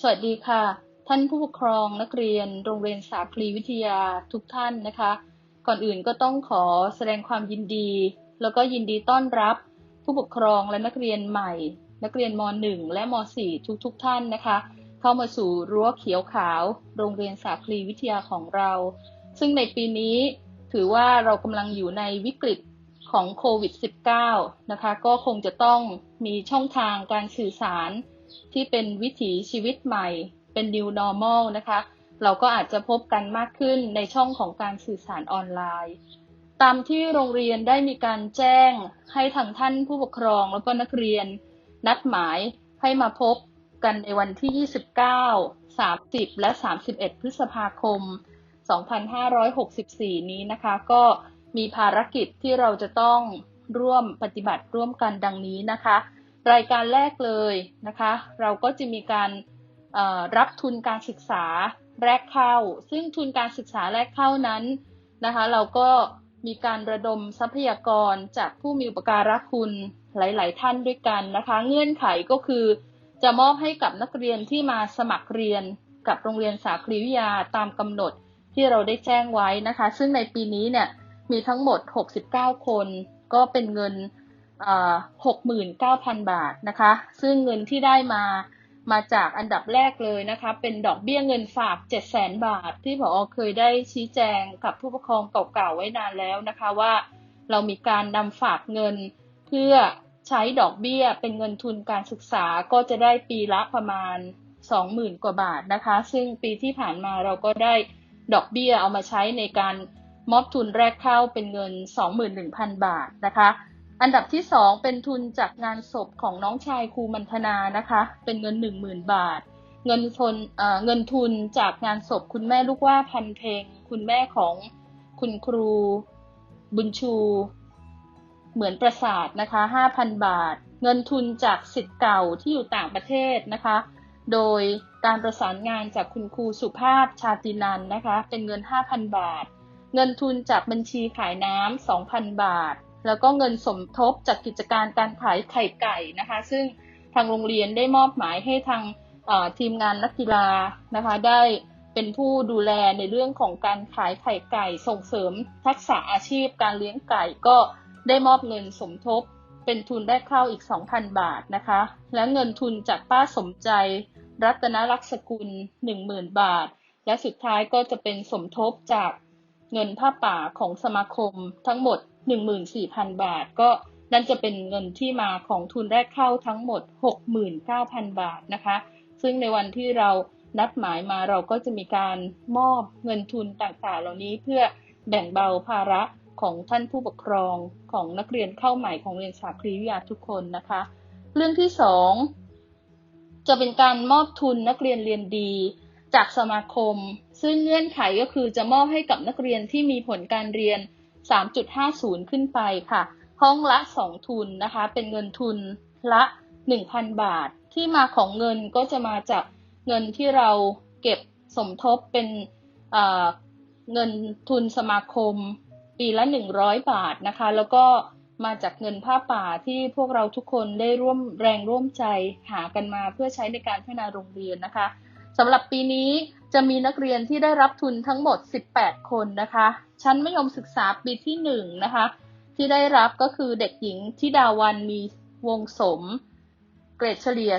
สวัสดีค่ะ ท่านผู้ปกครองนักเรียน โรงเรียนสาคลีวิทยาทุกท่านนะคะ ก่อนอื่นก็ต้องขอแสดงความยินดี แล้วก็ยินดีต้อนรับ ผู้ปกครองและนักเรียนใหม่ นักเรียนม .1 และม .4 ทุกๆทท่านนะคะ เข้ามาสู่รั้วเขียวขาว โรงเรียนสาคลีวิทยาของเรา ซึ่งในปีนี้ถือว่าเรากำลังอยู่ในวิกฤตของโควิด -19 นะคะ ก็คงจะต้องมีช่องทางการสื่อสาร ที่เป็นวิถีชีวิตใหม่ เป็น new normal นะคะ เราก็อาจจะพบกันมากขึ้นในช่องของการสื่อสารออนไลน์ ตามที่โรงเรียนได้มีการแจ้งให้ทางท่านผู้ปกครองแล้วก็นักเรียน นัดหมายให้มาพบกันในวันที่ 29 30 และ 31 พฤษภาคม 2564 นี้นะคะ ก็มีภารกิจที่เราจะต้องร่วมปฏิบัติร่วมกันดังนี้นะคะ รายการแรกเลยนะคะ เราก็จะมีการรับทุนการศึกษาแรกเข้า ซึ่งทุนการศึกษาแรกเข้านั้นนะคะ เราก็มีการระดมทรัพยากรจากผู้มีอุปการะคุณหลาย ๆ ท่านด้วยกันนะคะ เงื่อนไขก็คือ จะมอบให้กับนักเรียนที่มาสมัครเรียนกับโรงเรียนสาครีวิทยาตามกำหนดที่เราได้แจ้งไว้นะคะ ซึ่งในปีนี้เนี่ยมีทั้งหมด 69 คน ก็เป็นเงิน 69,000บาทนะคะ ซึ่งเงินที่ได้มามาจากอันดับแรกเลยนะคะ เป็นดอกเบี้ยเงินฝาก700,000บาท ที่ผอเคยได้ชี้แจงกับผู้ปกครองเก่าๆไว้นานแล้วนะคะว่า เรามีการนำฝากเงินเพื่อใช้ดอกเบี้ยเป็นเงินทุนการศึกษาก็จะได้ปีละประมาณ 20,000 กว่าบาทนะคะ ซึ่งปีที่ผ่านมาเราก็ได้ดอกเบี้ยเอามาใช้ในการมอบทุนแรกเข้าเป็นเงิน 21,000 บาทนะคะ อันดับที่ 2 เป็นทุนจากงานศพของน้องชายครูมันธนานะคะ เป็นเงิน 10,000 บาท เงินทุนเงินทุนจากงานศพคุณแม่ลูกว่าพันเพลง คุณแม่ของคุณครูบุญชู เหมือนประสาทนะคะ 5,000 บาท เงินทุนจากสิทธิ์เก่าที่อยู่ต่างประเทศนะคะ โดยการประสานงานจากคุณครูสุภาพชาตินันนะคะ เป็นเงิน 5,000 บาท เงินทุนจากบัญชีขายน้ำ2,000 บาท แล้วก็เงินสมทบจากกิจการการขายไข่ไก่นะคะ ซึ่งทางโรงเรียนได้มอบหมายให้ทางทีมงานนักกีฬานะคะ ได้เป็นผู้ดูแลในเรื่องของการขายไข่ไก่ส่งเสริมทักษะอาชีพการเลี้ยงไก่ก็ได้มอบเงินสมทบเป็นทุนได้เข้าอีก 2,000 บาทนะคะ และเงินทุนจากป้าสมใจ รัตนรักษกุล 10,000 บาท และสุดท้ายก็จะเป็นสมทบจากเงินผ้าป่าของสมาคมทั้งหมด 14,000 บาท ก็นั่นจะเป็นเงินที่มาของทุนแรกเข้าทั้งหมด 69,000 บาทนะคะ ซึ่งในวันที่เรานัดหมายมาเราก็จะมีการมอบเงินทุนต่างๆ เหล่านี้เพื่อแบ่งเบาภาระของท่านผู้ปกครองของนักเรียนเข้าใหม่ของเรียนสาครีวิทยาทุกคนนะคะ เรื่องที่สองจะเป็นการมอบทุนนักเรียนเรียนดี จากสมาคม ซึ่งเงื่อนไขก็คือจะมอบให้กับนักเรียนที่มีผลการเรียน 3.50 ขึ้นไปค่ะ ห้องละ 2 ทุนนะคะ เป็นเงินทุนละ 1,000 บาท ที่มาของเงินก็จะมาจากเงินที่เราเก็บสมทบเป็นเงินทุนสมาคมปีละ 100 บาทนะคะ แล้วก็มาจากเงินผ้าป่าที่พวกเราทุกคนได้ร่วมแรงร่วมใจหากันมาเพื่อใช้ในการพัฒนาโรงเรียนนะคะ สำหรับปีนี้จะมีนักเรียนที่ได้รับทุนทั้งหมด 18 คนนะคะ ชั้นมัธยมศึกษาปีที่1นะคะ ที่ได้รับก็คือเด็กหญิงทิดาวันมีวงสม เกรดเฉลี่ย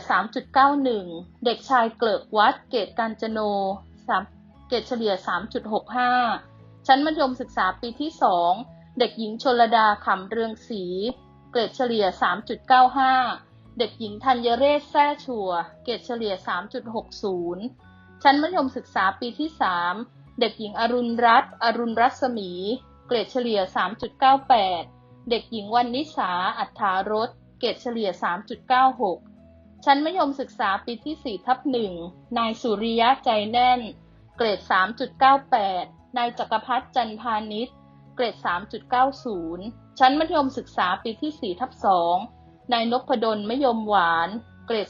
3.91 เด็กชายเกลิกวัดเกรดการจโน3เกรดเฉลี่ย 3.65 ชั้นมัธยมศึกษาปีที่ 2 เด็กหญิงชลดาขำเรืองศรีเกรดเฉลี่ย 3.95 เด็กหญิงธัญเรศแท้ชัว เกรดเฉลี่ย 3.60 ชั้นมัธยมศึกษาปีที่ 3 เด็กหญิงอรุณรัตน์อรุณรัศมี เกรดเฉลี่ย 3.98 เด็กหญิงวันนิสา อัฏฐารสเกรดเฉลี่ย 3.96 ชั้นมัธยมศึกษาปีที่ 4 ทับ 1 นายสุริยะใจแน่น เกรด 3.98 นายจักรพัฒน์จันพานิชเกรด 3.90 ชั้นมัธยมศึกษาปีที่ 4 ทับ 2 นายนพดลมยมหวาน เกรด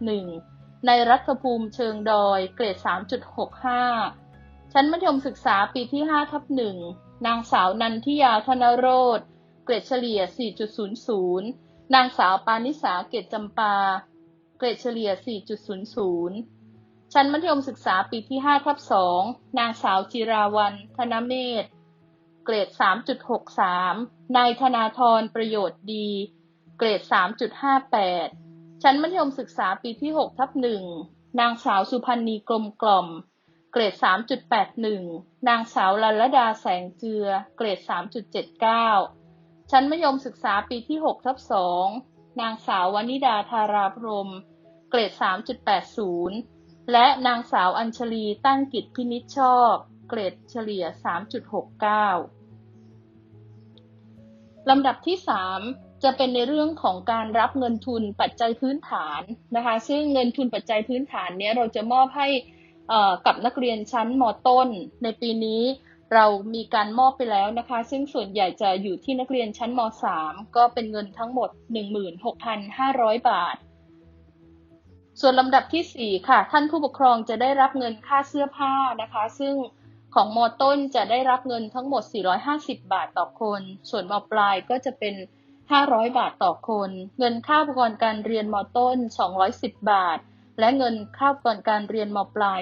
3.81 นายรัฐภูมิเชิงดอย เกรด 3.65 ชั้นมัธยมศึกษาปีที่5ทับ1นางสาวนันทิยาธนโรธเกรดเฉลี่ย 4.00 นางสาวปานิสาเกตจำปา เกรดเฉลี่ย 4.00 ชั้นมัธยมศึกษาปีที่5ทับ2นางสาวจิราวันธนเมธ เกรด 3.63 นายธนาธรประโยชน์ดี เกรด 3.58 ชั้นมัธยมศึกษาปีที่ 6 ทับ1นางสาวสุพันธ์นีกลมกล่อม เกรด 3.81 นางสาวลัลดาแสงเจือ เกรด 3.79 ชั้นมัธยมศึกษาปีที่ 6 ทับ2นางสาววนิดาธาราพรม เกรด 3.80 และนางสาวอัญชลีตั้งกิจพินิจชอบ เกรดเฉลี่ย 3.69 ลำดับที่ 3 จะเป็นในเรื่องของการรับเงินทุนปัจจัยพื้นฐานนะคะ ซึ่งเงินทุนปัจจัยพื้นฐานเนี้ยเราจะมอบให้กับนักเรียนชั้นมต้น ในปีนี้เรามีการมอบไปแล้วนะคะ ซึ่งส่วนใหญ่จะอยู่ที่นักเรียนชั้นม .3 ก็เป็นเงินทั้งหมด 16,500 บาท ส่วนลำดับที่ 4 ค่ะ ท่านผู้ปกครองจะได้รับเงินค่าเสื้อผ้านะคะ ซึ่งของมต้นจะได้รับเงินทั้งหมด 450 บาทต่อคน ส่วนมปลายก็จะเป็น 500 บาทต่อคน เงินค่าอุปกรณ์การเรียนมต้น 210 บาท และเงินค่าอุปกรณ์การเรียนมปลาย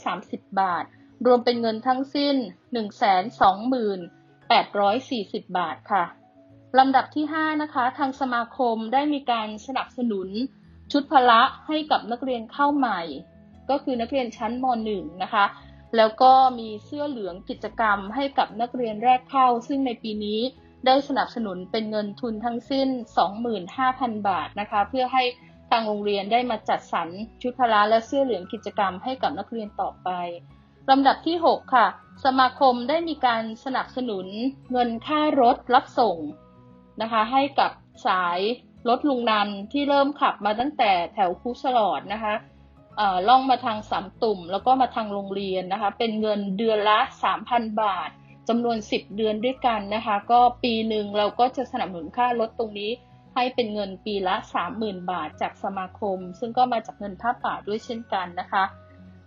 230 บาท รวมเป็นเงินทั้งสิ้น 128,40 บาทค่ะลำดับที่ 5 นะคะ ทางสมาคมได้มีการสนับสนุนชุดพละให้กับนักเรียนเข้าใหม่ ก็คือนักเรียนชั้นม .1 นะคะ แล้วก็มีเสื้อเหลืองกิจกรรมให้กับนักเรียนแรกเข้า ซึ่งในปีนี้ ได้สนับสนุนเป็นเงินทุนทั้งสิ้น 25,000 บาทนะคะ เพื่อให้ทางโรงเรียนได้มาจัดสรรชุดพละและเสื้อเหลืองกิจกรรมให้กับนักเรียนต่อไปลำดับที่ 6 ค่ะ สมาคมได้มีการสนับสนุนเงินค่ารถรับส่งนะคะ ให้กับสายรถลุงนันที่เริ่มขับมาตั้งแต่แถวคูสลอดนะคะล่องมาทางสามตุ่ม แล้วก็มาทางโรงเรียนนะคะ เป็นเงินเดือนละ 3,000 บาท จำนวน 10 เดือนด้วยกันนะคะ ก็ปีหนึ่งเราก็จะสนับสนุนค่ารถตรงนี้ให้เป็นเงินปีละ 30,000 บาทจากสมาคม ซึ่งก็มาจากเงินผ้าป่าด้วยเช่นกันนะคะ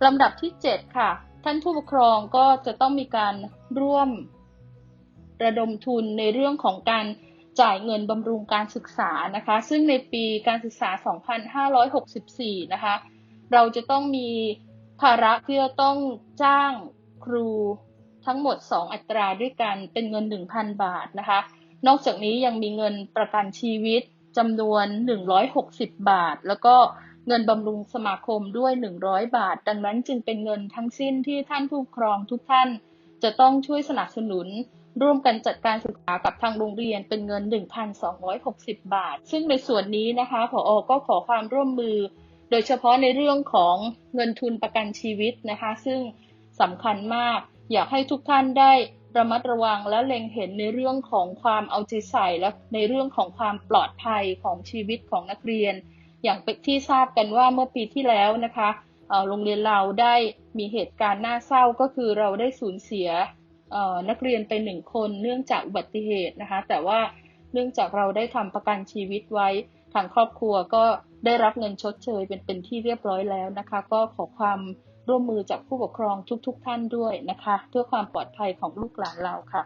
ลำดับที่ 7 ค่ะ ท่านผู้ปกครองก็จะต้องมีการร่วมระดมทุนในเรื่องของการจ่ายเงินบำรุงการศึกษานะคะ ซึ่งในปีการศึกษา 2564 นะคะ เราจะต้องมีภาระที่จะต้องจ้างครู ทั้งหมด 2 อัตราด้วยกันเป็นเงิน 1,000 บาทนะคะ นอกจากนี้ยังมีเงินประกันชีวิตจำนวน 160 บาท แล้วก็เงินบำรุงสมาคมด้วย 100 บาท ดังนั้นจึงเป็นเงินทั้งสิ้นที่ท่านผู้ปกครองทุกท่าน จะต้องช่วยสนับสนุน ร่วมกันจัดการศึกษากับทางโรงเรียนเป็นเงิน 1,260 บาท ซึ่งในส่วนนี้นะคะผอก็ขอความร่วมมือ โดยเฉพาะในเรื่องของเงินทุนประกันชีวิตนะคะ ซึ่งสำคัญมาก อยากให้ทุกท่านได้ระมัดระวังและเล็งเห็นในเรื่องของความเอาใจใส่และในเรื่องของความปลอดภัยของชีวิตของนักเรียน อย่างเป็นที่ทราบกันว่าเมื่อปีที่แล้วนะคะโรงเรียนเราได้มีเหตุการณ์น่าเศร้าก็คือเราได้สูญเสียนักเรียนไปหนึ่งคนเนื่องจากอุบัติเหตุนะคะแต่ว่าเนื่องจากเราได้ทำประกันชีวิตไว้ทางครอบครัวก็ได้รับเงินชดเชยเป็นเป็นที่เรียบร้อยแล้วนะคะ ก็ขอความ ร่วมมือจากผู้ปกครองทุกๆทท่านด้วยนะคะ เพื่อความปลอดภัยของลูกหลานเราค่ะ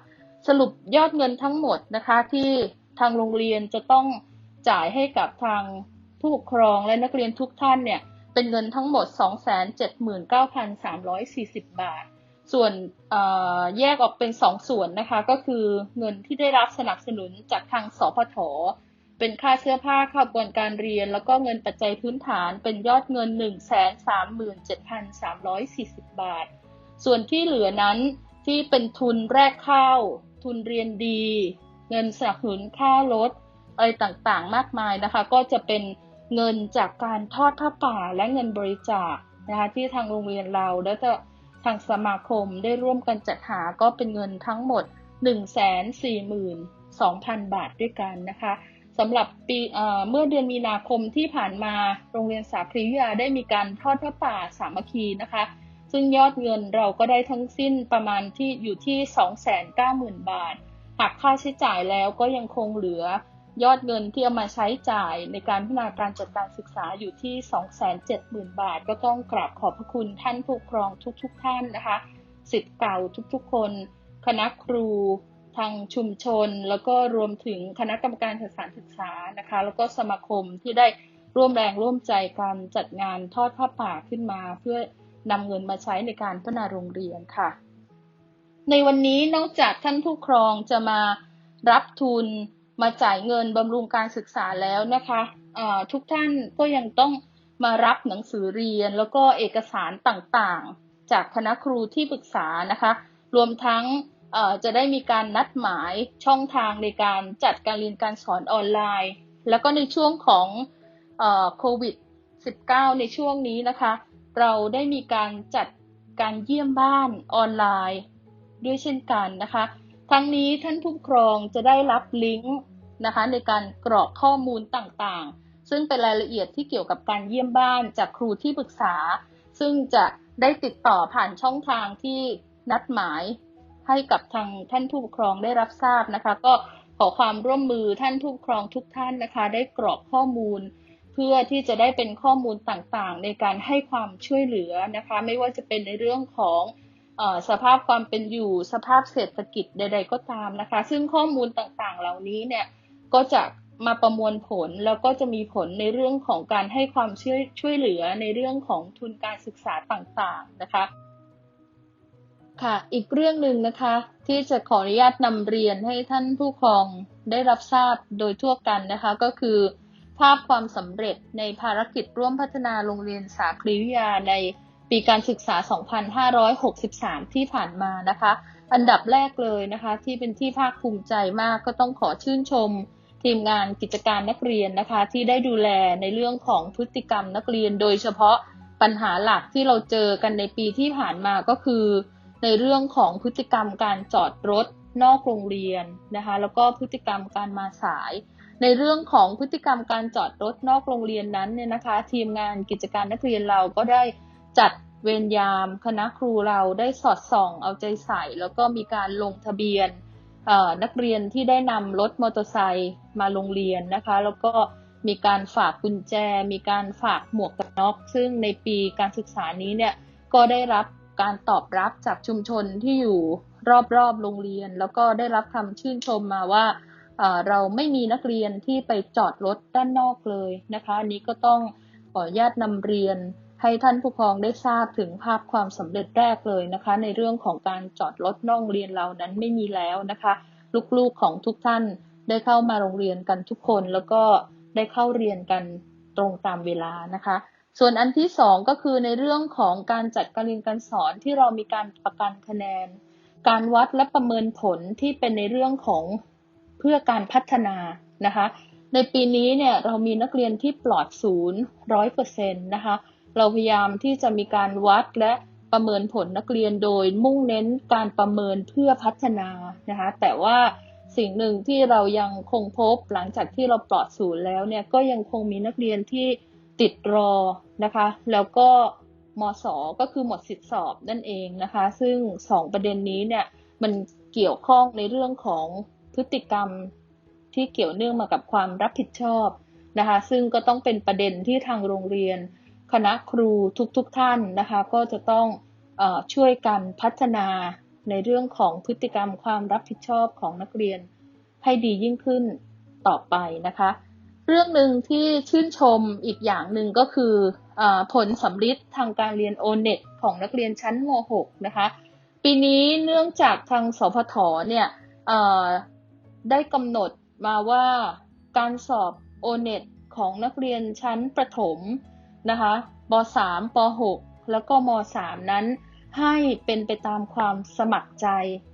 สรุปยอดเงินทั้งหมดนะคะที่ทางโรงเรียนจะต้องจ่ายให้กับทางผู้ปกครองและนักเรียนทุกท่านเนี่ยเป็นเงินทั้งหมด 279,340 บาท ส่วนแยกออกเป็น 2 ส่วนนะคะ ก็คือเงินที่ได้รับสนับสนุนจากทางสพท เป็นค่าเสื้อผ้าค่าอุปกรณ์การเรียน แล้วก็เงินปัจจัยพื้นฐานเป็นยอดเงิน 137,340 บาท ส่วนที่เหลือนั้นที่เป็นทุนแรกเข้า ทุนเรียนดี เงินสนับสนุนค่ารถอะไรต่างๆ มากมายนะคะ ก็จะเป็นเงินจากการทอดผ้าป่าและเงินบริจาคนะคะที่ทางโรงเรียนเราแล้วก็ทางสมาคมได้ร่วมกันจัดหาก็เป็นเงินทั้งหมด 142,000 บาทด้วยกันนะคะ สำหรับปีเมื่อเดือนมีนาคมที่ผ่านมาโรงเรียนสาครีวิทยาได้มีการทอดพระป่าสามัคคีนะคะ ซึ่งยอดเงินเราก็ได้ทั้งสิ้นประมาณที่อยู่ที่ 290,000 บาทหักค่าใช้จ่ายแล้วก็ยังคงเหลือยอดเงินที่เอามาใช้จ่ายในการพัฒนาการจัดการศึกษาอยู่ที่ 270,000 บาท ก็ต้องกราบขอบพระคุณท่านผู้ปกครองทุกๆทท่านนะคะสิทธิ์เก่าทุกๆคน คณะครู ทางชุมชน แล้วก็รวมถึงคณะกรรมการสถานศึกษานะคะ แล้วก็สมาคมที่ได้ร่วมแรงร่วมใจกันจัดงานทอดผ้าป่าขึ้นมา เพื่อนำเงินมาใช้ในการพัฒนาโรงเรียนค่ะ ในวันนี้นอกจากท่านผู้ครองจะมารับทุนมาจ่ายเงินบำรุงการศึกษาแล้วนะคะะทุกท่านก็ยังต้องมารับหนังสือเรียนแล้วก็เอกสารต่างๆ จากคณะครูที่ปรึกษานะคะ รวมทั้ง จะได้มีการนัดหมายช่องทางในการจัดการเรียนการสอนออนไลน์ แล้วก็ในช่วงของโควิด -19 ในช่วงนี้นะคะ เราได้มีการจัดการเยี่ยมบ้านออนไลน์ ด้วยเช่นกันนะคะ ทั้งนี้ท่านผู้ปกครองจะได้รับลิงก์นะคะในการกรอกข้อมูลต่างๆ ซึ่งเป็นรายละเอียดที่เกี่ยวกับการเยี่ยมบ้านจากครูที่ปรึกษา ซึ่งจะได้ติดต่อผ่านช่องทางที่นัดหมาย ให้กับทางท่านผู้ปกครองได้รับทราบนะคะ ก็ขอความร่วมมือท่านผู้ปกครองทุกท่านนะคะ ได้กรอกข้อมูล เพื่อที่จะได้เป็นข้อมูลต่างๆ ในการให้ความช่วยเหลือนะคะ ไม่ว่าจะเป็นในเรื่องของสภาพความเป็นอยู่สภาพเศรษฐกิจใด ๆ ก็ตามนะคะ ซึ่งข้อมูลต่างๆ เหล่านี้เนี่ยก็จะมาประมวลผลแล้วก็จะมีผลในเรื่องของการให้ความช่วยช่วยเหลือในเรื่องของทุนการศึกษาต่างๆนะคะ ค่ะ อีกเรื่องหนึ่งนะคะ ที่จะขออนุญาตนำเรียนให้ท่านผู้ครองได้รับทราบโดยทั่วกันนะคะ ก็คือ ภาพความสำเร็จในภารกิจร่วมพัฒนาโรงเรียนสาครีวิยาในปีการศึกษา 2563 ที่ผ่านมานะคะ อันดับแรกเลยนะคะ ที่เป็นที่ภาคภูมิใจมากก็ต้องขอชื่นชมทีมงานกิจการนักเรียนนะคะ ที่ได้ดูแลในเรื่องของพฤติกรรมนักเรียน โดยเฉพาะปัญหาหลักที่เราเจอกันในปีที่ผ่านมาก็คือ ในเรื่องของพฤติกรรมการจอดรถนอกโรงเรียนนะคะแล้วก็พฤติกรรมการมาสาย ในเรื่องของพฤติกรรมการจอดรถนอกโรงเรียนนั้นเนี่ยนะคะ ทีมงานกิจการนักเรียนเราก็ได้จัดเวรยามคณะครูเราได้สอดส่องเอาใจใส่ แล้วก็มีการลงทะเบียนนักเรียนที่ได้นำรถมอเตอร์ไซค์มาโรงเรียนนะคะ แล้วก็มีการฝากกุญแจ มีการฝากหมวกกันน็อกซึ่งในปีการศึกษานี้เนี่ยก็ได้รับ การตอบรับจากชุมชนที่อยู่รอบๆโรงเรียน แล้วก็ได้รับคำชื่นชมมาว่าเราไม่มีนักเรียนที่ไปจอดรถด้านนอกเลยนะคะอันนี้ก็ต้องขออนุญาตนำเรียนให้ท่านผู้ปกครองได้ทราบถึงภาพความสำเร็จแรกเลยนะคะ ในเรื่องของการจอดรถนอกเรียนเรานั้นไม่มีแล้วนะคะ ลูกๆของทุกท่านได้เข้ามาโรงเรียนกันทุกคน แล้วก็ได้เข้าเรียนกันตรงตามเวลานะคะ ส่วนอันที่สองก็คือในเรื่องของการจัดการเรียนการสอนที่เรามีการประกันคะแนน การวัดและประเมินผลที่เป็นในเรื่องของเพื่อการพัฒนานะคะ ในปีนี้เนี่ยเรามีนักเรียนที่ปลอดศูนย์ร้อยเปอร์เซ็นต์นะคะ เราพยายามที่จะมีการวัดและประเมินผลนักเรียนโดยมุ่งเน้นการประเมินเพื่อพัฒนานะคะ แต่ว่าสิ่งหนึ่งที่เรายังคงพบหลังจากที่เราปลอดศูนย์แล้วเนี่ยก็ยังคงมีนักเรียนที่ ติดรอนะคะ แล้วก็มศก็คือหมดสิทธิสอบนั่นเองนะคะ ซึ่งสองประเด็นนี้เนี่ยมันเกี่ยวข้องในเรื่องของพฤติกรรมที่เกี่ยวเนื่องมากับความรับผิดชอบนะคะ ซึ่งก็ต้องเป็นประเด็นที่ทางโรงเรียน คณะครูทุกๆทท่านนะคะ ก็จะต้องอช่วยกันพัฒนาในเรื่องของพฤติกรรมความรับผิดชอบของนักเรียนให้ดียิ่งขึ้นต่อไปนะคะ เรื่องหนึ่งที่ชื่นชมอีกอย่างหนึ่งก็คืออผลสำลิดทางการเรียนโอเน็ตของนักเรียนชั้นม .6 นะคะ ปีนี้เนื่องจากทางสพทเนี่ยได้กำหนดมาว่าการสอบโอเน็ตของนักเรียนชั้นประถมนะคะป .3 ป .6 แล้วก็ม .3 นั้นให้เป็นไปตามความสมัครใจ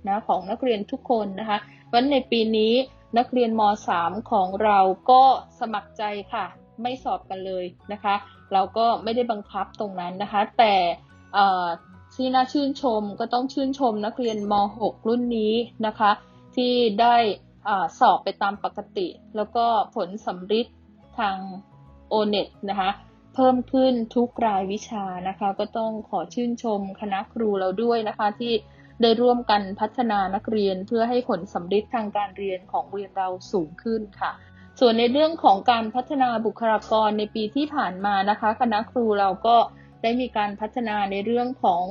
นะของนักเรียนทุกคนนะคะวันในปีนี้ นักเรียนม .3 ของเราก็สมัครใจค่ะ ไม่สอบกันเลยนะคะ เราก็ไม่ได้บังคับตรงนั้นนะคะ แต่ที่น่าชื่นชมก็ต้องชื่นชมนักเรียนม .6 รุ่นนี้นะคะ ที่ได้อสอบไปตามปกติ แล้วก็ผลสำริดทาง o n e t นะคะ เพิ่มขึ้นทุกรายวิชานะคะ ก็ต้องขอชื่นชมคณะครูเราด้วยนะคะที่ ได้ร่วมกันพัฒนานักเรียนเพื่อให้ผลสำเร็จทางการเรียนของเรียนเราสูงขึ้นค่ะ ส่วนในเรื่องของการพัฒนาบุคลากรในปีที่ผ่านมานะคะ คณะครูเราก็ได้มีการพัฒนาในเรื่องของ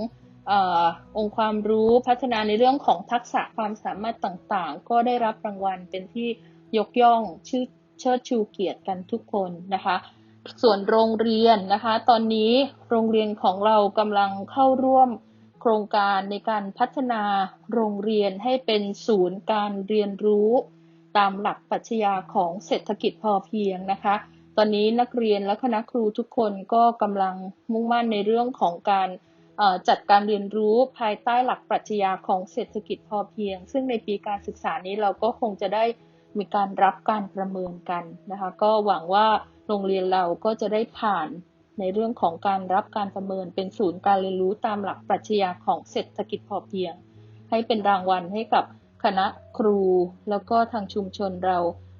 อองค์ความรู้พัฒนาในเรื่องของทักษะความสามารถต่างๆ ก็ได้รับรางวัลเป็นที่ยกย่องชื่อเชิดชูเกียรติกันทุกคนนะคะ ส่วนโรงเรียนนะคะ ตอนนี้โรงเรียนของเรากำลังเข้าร่วม โครงการในการพัฒนาโรงเรียนให้เป็นศูนย์การเรียนรู้ ตามหลักปรัชญาของเศรษฐกิจพอเพียงนะคะ ตอนนี้นักเรียนและคณะครูทุกคนก็กำลังมุ่งมั่นในเรื่องของการจัดการเรียนรู้ภายใต้หลักปรัชญาของเศรษฐกิจพอเพียง ซึ่งในปีการศึกษานี้เราก็คงจะได้มีการรับการประเมินกันนะคะ ก็หวังว่าโรงเรียนเราก็จะได้ผ่าน ในเรื่องของการรับการประเมินเป็นศูนย์การเรียนรู้ตามหลักปรัชญาของเศรษฐกิจพอเพียง ให้เป็นรางวัลให้กับคณะครู แล้วก็ทางชุมชนเรา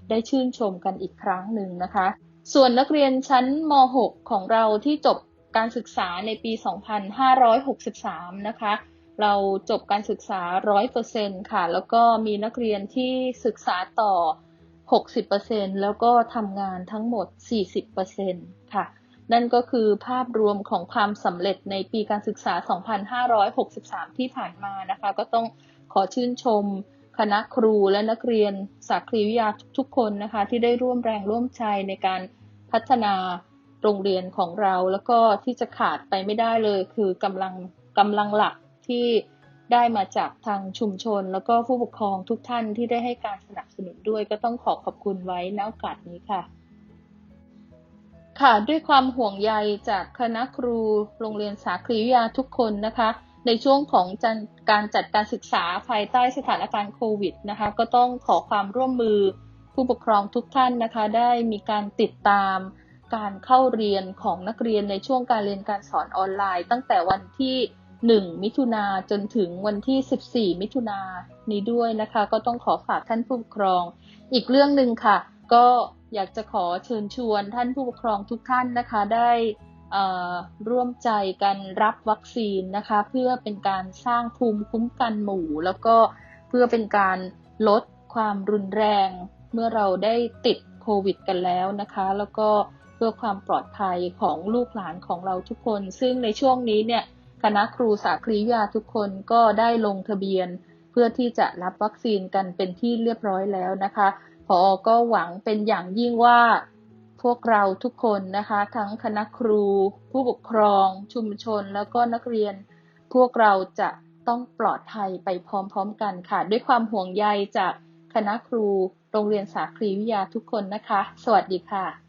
ได้ชื่นชมกันอีกครั้งหนึ่งนะคะ ส่วนนักเรียนชั้นม .6 ของเราที่จบการศึกษาในปี 2563 นะคะ เราจบการศึกษา 100%ค่ะ แล้วก็มีนักเรียนที่ศึกษาต่อ 60%แล้วก็ทำงานทั้งหมด 40%ค่ะ นั่นก็คือภาพรวมของความสำเร็จในปีการศึกษา 2563 ที่ผ่านมานะคะ ก็ต้องขอชื่นชมคณะครูและนักเรียนสาครีวิทยาทุกๆคนนะคะ ที่ได้ร่วมแรงร่วมใจในการพัฒนาโรงเรียนของเรา แล้วก็ที่จะขาดไปไม่ได้เลยคือกำลังกำลังหลักที่ได้มาจากทางชุมชน แล้วก็ผู้ปกครองทุกท่านที่ได้ให้การสนับสนุนด้วย ก็ต้องขอขอบคุณไว้ณโอกาสนี้ค่ะ ค่ะด้วยความห่วงใยจากคณะครูโรงเรียนสาครีวิทยาทุกคนนะคะ ในช่วงของการจัดการศึกษาภายใต้สถานการณ์โควิดนะคะ ก็ต้องขอความร่วมมือผู้ปกครองทุกท่านนะคะ ได้มีการติดตามการเข้าเรียนของนักเรียนในช่วงการเรียนการสอนออนไลน์ ตั้งแต่วันที่ 1 มิถุนาจนถึงวันที่ 14 มิถุนานี้ด้วยนะคะ ก็ต้องขอฝากท่านผู้ปกครอง อีกเรื่องหนึ่งค่ะ ก็ อยากจะขอเชิญชวนท่านผู้ปกครองทุกท่านนะคะได้ร่วมใจกันรับวัคซีนนะคะ เพื่อเป็นการสร้างภูมิคุ้มกันหมู่ แล้วก็เพื่อเป็นการลดความรุนแรง เมื่อเราได้ติดโควิดกันแล้วนะคะ แล้วก็เพื่อความปลอดภัยของลูกหลานของเราทุกคน ซึ่งในช่วงนี้เนี่ยคณะครูสาคริยาทุกคนก็ได้ลงทะเบียน เพื่อที่จะรับวัคซีนกันเป็นที่เรียบร้อยแล้วนะคะ พอก็หวังเป็นอย่างยิ่งว่าพวกเราทุกคนนะคะ ทั้งคณะครู ผู้ปกครอง ชุมชน แล้วก็นักเรียน พวกเราจะต้องปลอดภัยไปพร้อมๆกันค่ะ ด้วยความห่วงใยจากคณะครูโรงเรียนสาครีวิทยาทุกคนนะคะ สวัสดีค่ะ